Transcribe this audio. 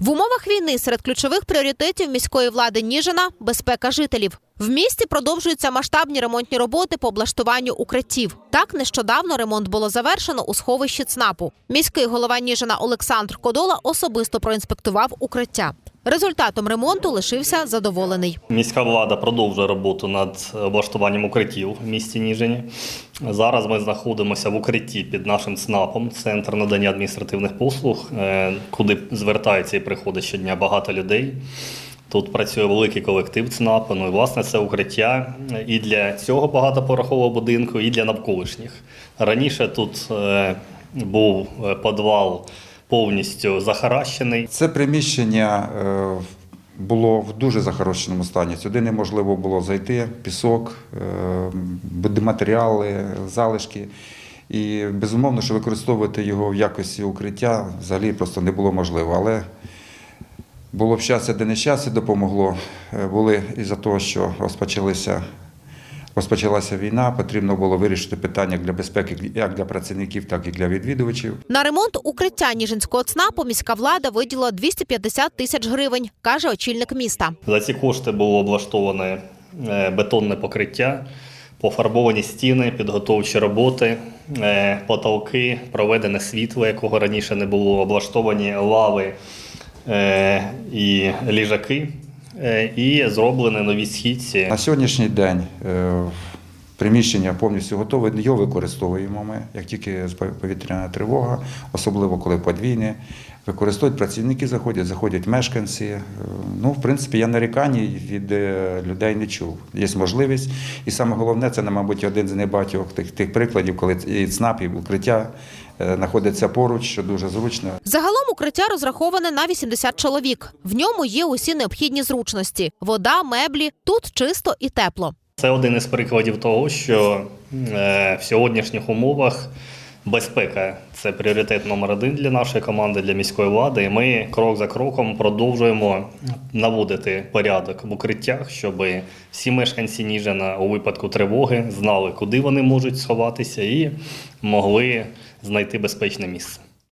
В умовах війни серед ключових пріоритетів міської влади Ніжина безпека жителів. В місті продовжуються масштабні ремонтні роботи по облаштуванню укриттів. Так нещодавно ремонт було завершено у сховищі ЦНАПу. Міський голова Ніжина Олександр Кодола особисто проінспектував укриття. Результатом ремонту лишився задоволений. Міська влада продовжує роботу над облаштуванням укриттів в місті Ніжині. Зараз ми знаходимося в укритті під нашим ЦНАПом, центр надання адміністративних послуг, е, куди звертається і приходить щодня багато людей. Тут працює великий колектив ЦНАПу. Ну і власне це укриття і для цього багатоповерхового будинку, і для навколишніх. Раніше тут е, був е, підвал повністю захаращений. Це приміщення е, було в дуже захарощеному стані. Сюди неможливо було зайти, пісок, е, будматеріали, залишки. І безумовно, що використовувати його в якості укриття взагалі просто не було можливо. Але було б щастя, де нещастя допомогло. Е, Були із-за того, що розпочалися. Розпочалася війна, потрібно було вирішити питання для безпеки як для працівників, так і для відвідувачів. На ремонт укриття Ніжинського ЦНАПу міська влада виділила 250 тисяч гривень, каже очільник міста. За ці кошти було облаштоване е, бетонне покриття, пофарбовані стіни, підготовчі роботи, е, потолки, проведене світло, якого раніше не було, облаштовані лави е, і ліжаки, і зроблені нові східці. На сьогоднішній день е, приміщення повністю готове. Його використовуємо ми, як тільки повітряна тривога, особливо коли подвійне. Використовують працівники, заходять, заходять мешканці. Е, Ну, в принципі, я нарікань від е, людей не чув. Є можливість. І саме головне, це, мабуть, один з небагатьох тих, тих прикладів, коли і ЦНАП, і укриття е, знаходяться поруч, що дуже зручно. Загалом укриття розраховане на 80 чоловік. В ньому є усі необхідні зручності: вода, меблі. Тут чисто і тепло. Це один із прикладів того, що е, в сьогоднішніх умовах безпека це пріоритет номер один для нашої команди, для міської влади. І ми крок за кроком продовжуємо наводити порядок в укриттях, щоб всі мешканці Ніжина у випадку тривоги знали, куди вони можуть сховатися, і могли знайти безпечне місце.